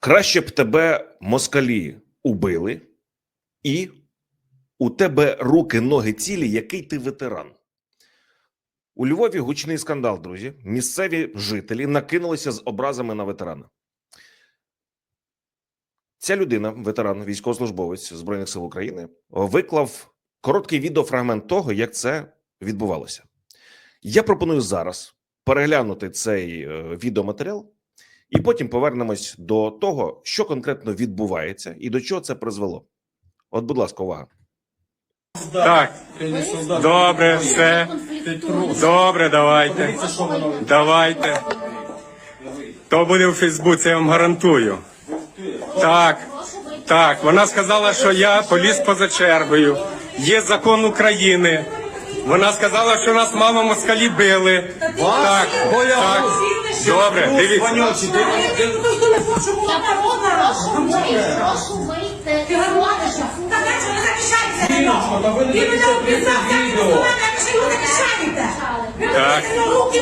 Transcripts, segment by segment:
Краще б тебе москалі убили, і у тебе руки, ноги цілі, який ти ветеран. У Львові гучний скандал, друзі. Місцеві жителі накинулися з образами на ветерана. Ця людина, ветеран, військовослужбовець Збройних сил України, виклав короткий відеофрагмент того, як це відбувалося. Я пропоную зараз переглянути цей е, відеоматеріал, і потім повернемось до того, що конкретно відбувається і до чого це призвело. От, будь ласка, увага. Так, добре, все. Добре, давайте. Давайте. То буде в Фейсбуці, я вам гарантую. Так, так. Вона сказала, що я поліз поза чергою. Є закон України. Вона сказала, що нас мама москалі били. Так, так. Добре, дивіться. Я прошу вийти. Ти гармониш? Та де ж ви захищаєтеся на нього? Він мене обіцяв, я не знаю, що ви захищаєте. Ви Так. мене руки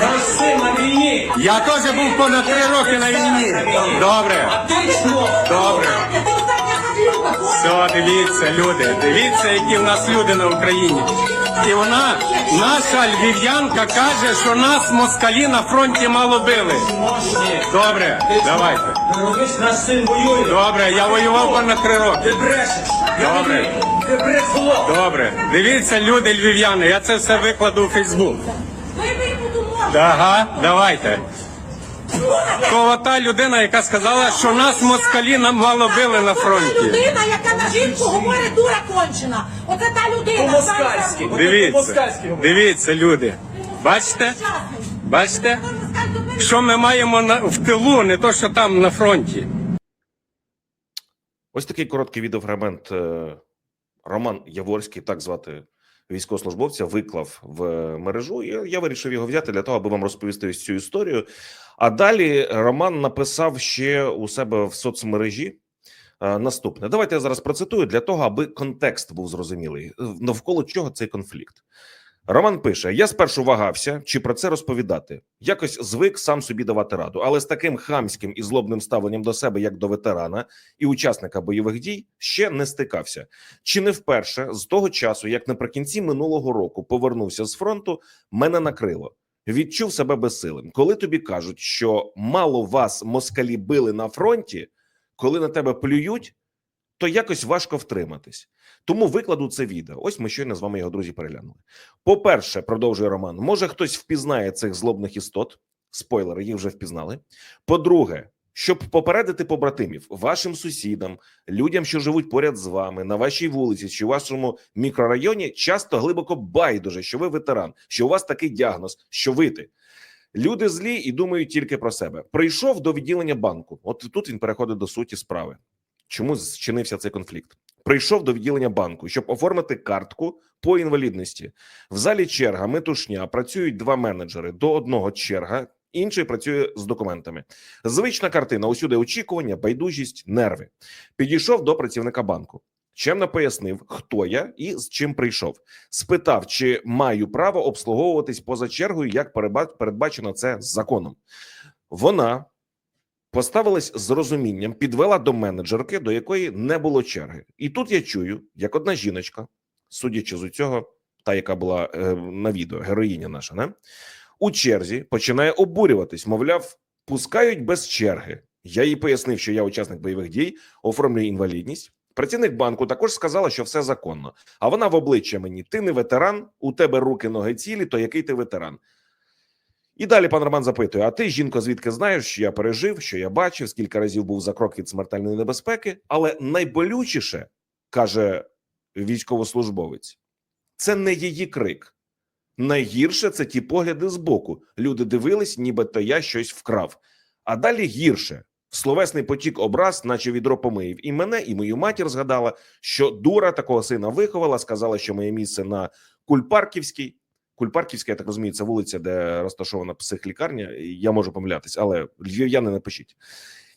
Наш син на війні. Я теж був понад три роки на війні. Добре, А ти що? Все, дивіться, люди, дивіться, які в нас люди на Україні. І вона, наша львів'янка, каже, що нас москалі на фронті мало били. Добре, давайте. Наш син воює. Добре, я воював понад три Ти роки. брешеш. Добре. Ти брехло. Добре, дивіться, люди львів'яни, я це все викладу у Фейсбук. Ага, давайте. Кого та людина, яка сказала, що нас москалі нам мало били на фронті. людина, яка на жінку говорить дура кончена. Оце та людина. По-москальськи. Дивіться, дивіться, люди. Бачите? Бачите? Що ми маємо на, в тилу, не то, що там на фронті. Ось такий короткий відеофрагмент е, Роман Яворський, так звати військовослужбовця, виклав в мережу. І я вирішив його взяти для того, аби вам розповісти цю історію. А далі Роман написав ще у себе в соцмережі. е, Наступне, давайте я зараз процитую для того, аби контекст був зрозумілий. е, Навколо чого цей конфлікт. Роман пише: Я спершу вагався, чи про це розповідати. Якось звик сам собі давати раду, але з таким хамським і злобним ставленням до себе, як до ветерана і учасника бойових дій, ще не стикався. Чи не вперше з того часу, як наприкінці минулого року повернувся з фронту, мене накрило. Відчув себе безсилим. Коли тобі кажуть, що мало вас москалі били на фронті, коли на тебе плюють, то якось важко втриматись. Тому викладу це відео. Ось ми щойно з вами його друзі переглянули. По-перше, продовжує Роман, може хтось впізнає цих злобних істот. Спойлери, їх вже впізнали. По-друге, щоб попередити побратимів, вашим сусідам, людям, що живуть поряд з вами, на вашій вулиці чи вашому мікрорайоні, часто глибоко байдуже, що ви ветеран, що у вас такий діагноз, що вити. Люди злі і думають тільки про себе. Прийшов до відділення банку. От тут він переходить до суті справи. Чому зчинився цей конфлікт? Прийшов до відділення банку, щоб оформити картку по інвалідності. В залі черга, метушня, працюють два менеджери. До одного черга, інший працює з документами. Звична картина. Усюди очікування, байдужість, нерви. Підійшов до працівника банку. Чемно пояснив, хто я і з чим прийшов. Спитав, чи маю право обслуговуватись поза чергою, як передбачено це законом. Вона поставилась з розумінням, підвела до менеджерки, до якої не було черги. І тут я чую, як одна жіночка, судячи з цього, та яка була е, на відео, героїня наша, не? у черзі починає обурюватись, мовляв, пускають без черги. Я їй пояснив, що я учасник бойових дій, оформлюю інвалідність. Працівник банку також сказала, що все законно. А вона в обличчя мені: ти не ветеран, у тебе руки, ноги цілі, то який ти ветеран? І далі пан Роман запитує: А ти, жінко, звідки знаєш, що я пережив, що я бачив, скільки разів був за крок від смертельної небезпеки? Але найболючіше, каже військовослужбовець, це не її крик. Найгірше це ті погляди збоку. Люди дивились, нібито я щось вкрав. А далі гірше. Словесний потік образ, наче відро помиїв, і мене, і мою матір згадала, що дура такого сина виховала, сказала, що моє місце на Кульпарківській. Кульпарківська, я так розумію, це вулиця, де розташована психлікарня. Я можу помилятись, але львів'яни напишіть.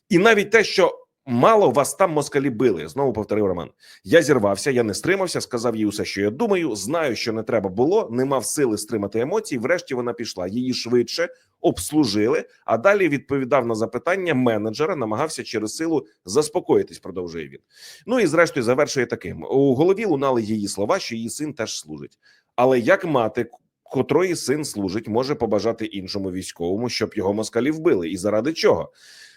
І навіть те, що мало вас там москалі били. Знову повторив Роман. Я зірвався, я не стримався, сказав їй усе, що я думаю. Знаю, що не треба було, не мав сили стримати емоції. Врешті вона пішла. Її швидше обслужили. А далі відповідав на запитання менеджера, намагався через силу заспокоїтись. Продовжує він. Ну і зрештою завершує таким: у голові лунали її слова, що її син теж служить. Але як мати, котрої син служить, може побажати іншому військовому, щоб його москалі вбили, і заради чого?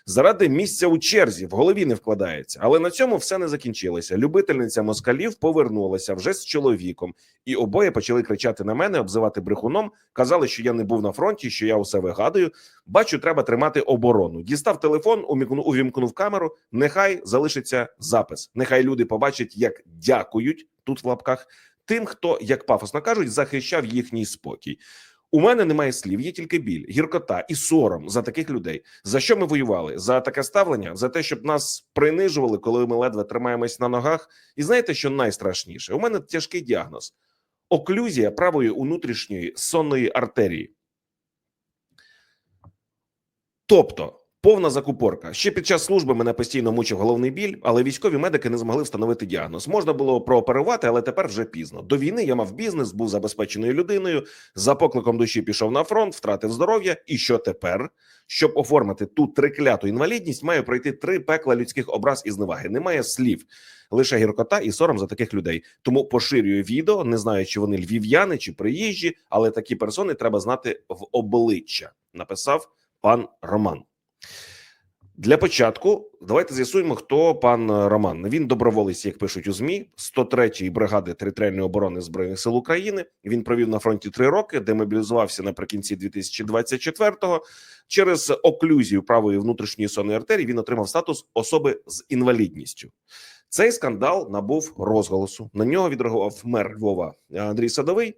Заради місця у черзі в голові не вкладається, але на цьому все не закінчилося. Любительниця москалів повернулася вже з чоловіком, і обоє почали кричати на мене, обзивати брехуном. Казали, що я не був на фронті, що я усе вигадую. Бачу, треба тримати оборону. Дістав телефон, увімкнув камеру. Нехай залишиться запис. Нехай люди побачать, як дякують тут в лапках тим, хто, як пафосно кажуть, захищав їхній спокій. У мене немає слів, є тільки біль, гіркота і сором за таких людей. За що ми воювали? За таке ставлення, за те, щоб нас принижували, коли ми ледве тримаємось на ногах. І знаєте, що найстрашніше? У мене тяжкий діагноз: оклюзія правої внутрішньої сонної артерії. Тобто повна закупорка. Ще під час служби мене постійно мучив головний біль, але військові медики не змогли встановити діагноз. Можна було прооперувати, але тепер вже пізно. До війни я мав бізнес, був забезпеченою людиною. За покликом душі пішов на фронт, втратив здоров'я. І що тепер? Щоб оформити ту трикляту інвалідність, маю пройти три пекла людських образ і зневаги. Немає слів, лише гіркота і сором за таких людей. Тому поширюю відео. Не знаю, чи вони львів'яни чи приїжджі, але такі персони треба знати в обличчя. Написав пан Роман. Для початку давайте з'ясуємо, хто пан Роман. Він доброволець, як пишуть у змі 103-ї бригади територіальної оборони збройних сил України. Він провів на фронті три роки, демобілізувався наприкінці 2024-го. Через оклюзію правої внутрішньої сонної артерії він отримав статус особи з інвалідністю. Цей скандал набув розголосу. На нього відреагував мер Львова Андрій Садовий.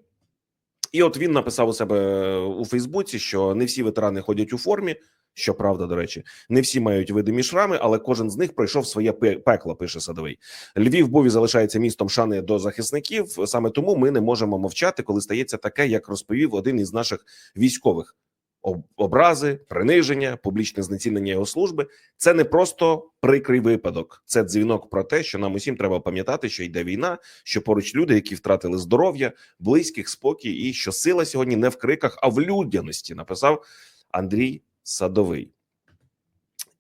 І от він написав у себе у Фейсбуці, що не всі ветерани ходять у формі. Що правда, до речі, не всі мають видимі шрами, але кожен з них пройшов своє пекло. Пише садовий. Львів був і залишається містом шани до захисників. Саме тому ми не можемо мовчати, коли стається таке, як розповів один із наших військових. Образи, приниження, публічне знецінення його служби це не просто прикрий випадок. Це дзвінок про те, що нам усім треба пам'ятати, що йде війна, що поруч люди, які втратили здоров'я, близьких, спокій, і що сила сьогодні не в криках, а в людяності. Написав Андрій Садовий.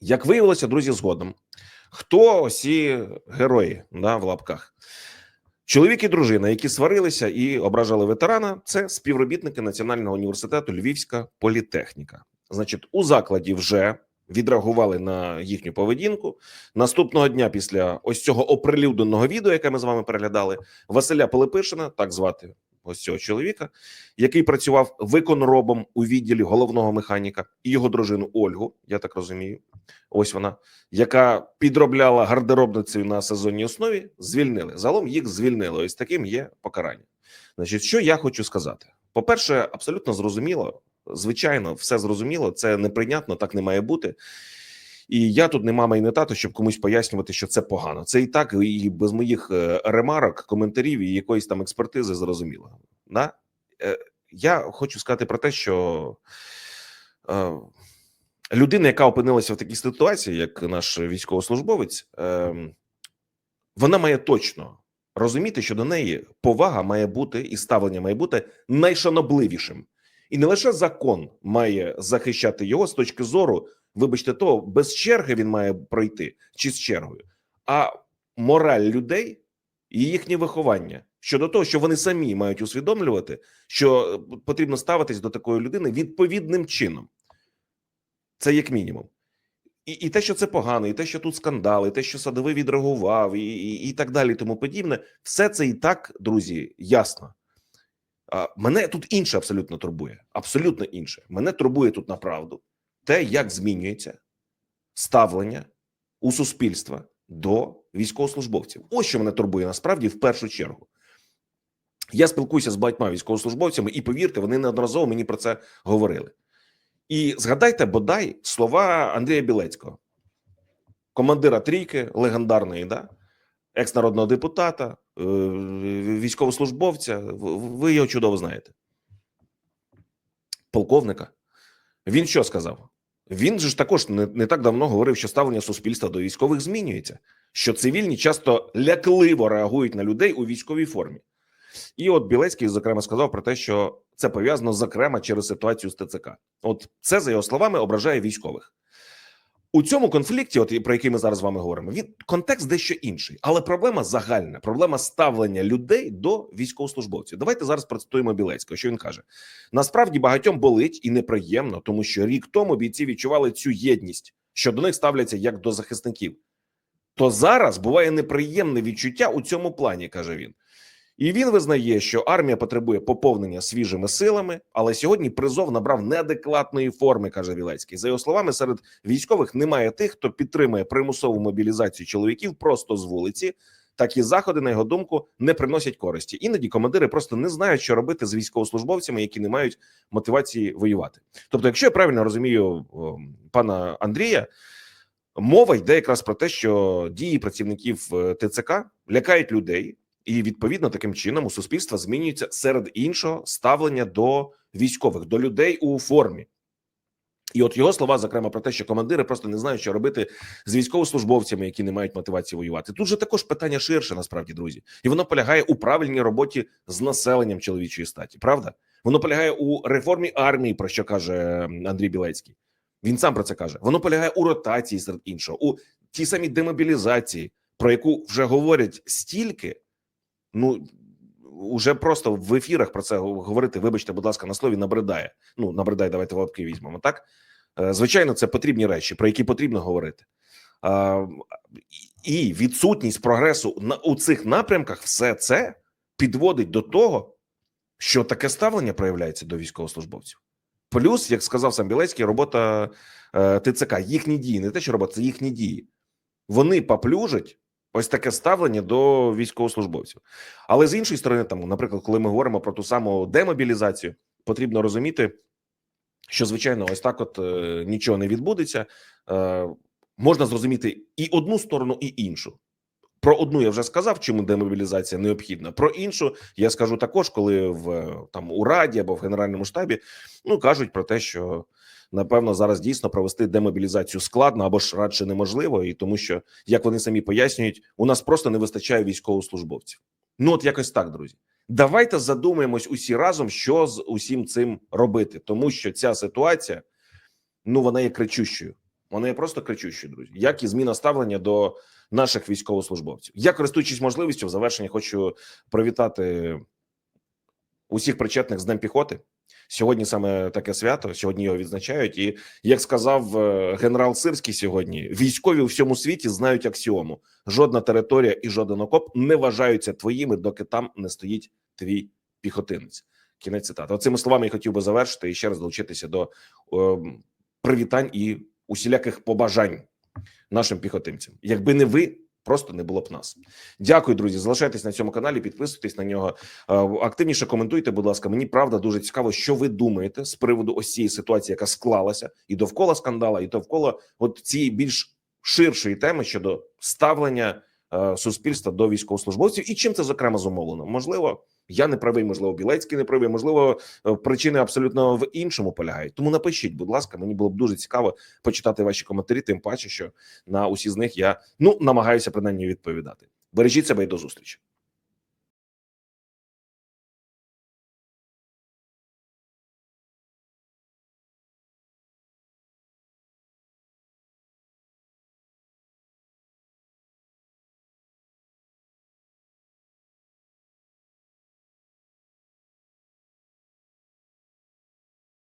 Як виявилося, друзі, згодом, хто осі герої да, в лапках? Чоловік і дружина, які сварилися і ображали ветерана, це співробітники Національного університету Львівська політехніка. Значить, у закладі вже відреагували на їхню поведінку. Наступного дня, після ось цього оприлюдненого відео, яке ми з вами переглядали, Василя Пилипишина, так звати ось цього чоловіка, який працював виконробом у відділі головного механіка, і його дружину Ольгу, я так розумію, ось вона, яка підробляла гардеробницею на сезонній основі, звільнили. Загалом їх звільнили. Ось таким є покарання. Значить, що я хочу сказати: по-перше, абсолютно зрозуміло, звичайно, все зрозуміло, це неприйнятно, так не має бути. І я тут не мама і не тато, щоб комусь пояснювати, що це погано. Це і так, і без моїх е, ремарок, коментарів і якоїсь там експертизи зрозуміло. Да? Е, Я хочу сказати про те, що е, людина, яка опинилася в такій ситуації, як наш військовослужбовець, е, вона має точно розуміти, що до неї повага має бути і ставлення має бути найшанобливішим. І не лише закон має захищати його з точки зору, вибачте, того без черги він має пройти чи з чергою, а мораль людей і їхнє виховання щодо того, що вони самі мають усвідомлювати, що е, потрібно ставитись до такої людини відповідним чином. Це як мінімум. І, і те, що це погано, і те, що тут скандали, і те, що садовий відреагував, і, і, і так далі, і тому подібне, все це і так, друзі, ясно. А, мене тут інше абсолютно турбує. Абсолютно інше. Мене турбує тут направду те, як змінюється ставлення у суспільства до військовослужбовців. Ось що мене турбує насправді в першу чергу. Я спілкуюся з багатьма військовослужбовцями, і повірте, вони неодноразово мені про це говорили. І згадайте бодай слова Андрія Білецького, командира трійки легендарної, да? екс-народного депутата, е, військовослужбовця. Ви його чудово знаєте. Полковника. Він що сказав? Він же ж також не, не так давно говорив, що ставлення суспільства до військових змінюється, що цивільні часто лякливо реагують на людей у військовій формі. І от Білецький, зокрема, сказав про те, що це пов'язано зокрема через ситуацію з ТЦК. От це, за його словами, ображає військових. У цьому конфлікті, от про який ми зараз з вами говоримо, він контекст дещо інший, але проблема загальна, проблема ставлення людей до військовослужбовців. Давайте зараз процитуємо Білецького. Що він каже: насправді багатьом болить і неприємно, тому що рік тому бійці відчували цю єдність, що до них ставляться як до захисників. То зараз буває неприємне відчуття у цьому плані, каже він. І він визнає, що армія потребує поповнення свіжими силами, але сьогодні призов набрав неадекватної форми, каже Вілецький. За його словами, серед військових немає тих, хто підтримує примусову мобілізацію чоловіків просто з вулиці. Такі заходи, на його думку, не приносять користі. Іноді командири просто не знають, що робити з військовослужбовцями, які не мають мотивації воювати. Тобто, якщо я правильно розумію пана Андрія, мова йде якраз про те, що дії працівників е, ТЦК лякають людей. І відповідно таким чином у суспільства змінюється серед іншого ставлення до військових, до людей у формі. І от його слова, зокрема, про те, що командири просто не знають, що робити з військовослужбовцями, які не мають мотивації воювати. Тут же також питання ширше, насправді, друзі, і воно полягає у правильній роботі з населенням чоловічої статі. Правда, воно полягає у реформі армії, про що каже Андрій Білецький. Він сам про це каже. Воно полягає у ротації серед іншого, у тій самій демобілізації, про яку вже говорять стільки. Ну уже просто в ефірах про це говорити. Вибачте, будь ласка, на слові набридає. Ну набридає, давайте лапки візьмемо. Так Е, звичайно, це потрібні речі, про які потрібно говорити. І відсутність прогресу на у цих напрямках, все це підводить до того, що таке ставлення проявляється до військовослужбовців. Плюс, як сказав сам Білецький, робота е, ТЦК, їхні дії, не те, що робота, це їхні дії. Вони поплюжать ось таке ставлення до військовослужбовців. Але з іншої сторони, там, наприклад, коли ми говоримо про ту саму демобілізацію, потрібно розуміти, що звичайно, ось так, от е, нічого не відбудеться. Е, можна зрозуміти і одну сторону, і іншу. Про одну я вже сказав, чому демобілізація необхідна. Про іншу я скажу також, коли в там у раді або в генеральному штабі ну кажуть про те, що напевно зараз дійсно провести демобілізацію складно або ж радше неможливо, і тому що як вони самі пояснюють, у нас просто не вистачає військовослужбовців. Ну от якось так, друзі. Давайте задумаємось усі разом, що з усім цим робити, тому що ця ситуація ну вона є кричущою. Вона є просто кричущою, друзі. Як і зміна ставлення до наших військовослужбовців. Я користуючись можливістю, в завершення хочу привітати усіх причетних з Днем піхоти. Сьогодні саме таке свято. Сьогодні його відзначають. І як сказав е, генерал Сирський сьогодні, військові у всьому світі знають аксіому: жодна територія і жоден окоп не вважаються твоїми, доки там не стоїть твій піхотинець. Кінець цитати. Оцими словами я хотів би завершити і ще раз долучитися до е, привітань і усіляких побажань нашим піхотинцям. Якби не ви, просто не було б нас. Дякую, друзі. Залишайтесь на цьому каналі, підписуйтесь на нього. Е, Активніше коментуйте, будь ласка. Мені правда дуже цікаво, що ви думаєте з приводу ось цієї ситуації, яка склалася, і довкола скандала, і довкола от цієї більш ширшої теми щодо ставлення е, суспільства до військовослужбовців, і чим це зокрема зумовлено? Можливо. Я не правий, можливо, Білецький не правий, можливо, е, причини абсолютно в іншому полягають. Тому напишіть, будь ласка, мені було б дуже цікаво почитати ваші коментарі. Тим паче, що на усі з них я ну намагаюся принаймні відповідати. Бережіть себе і до зустрічі.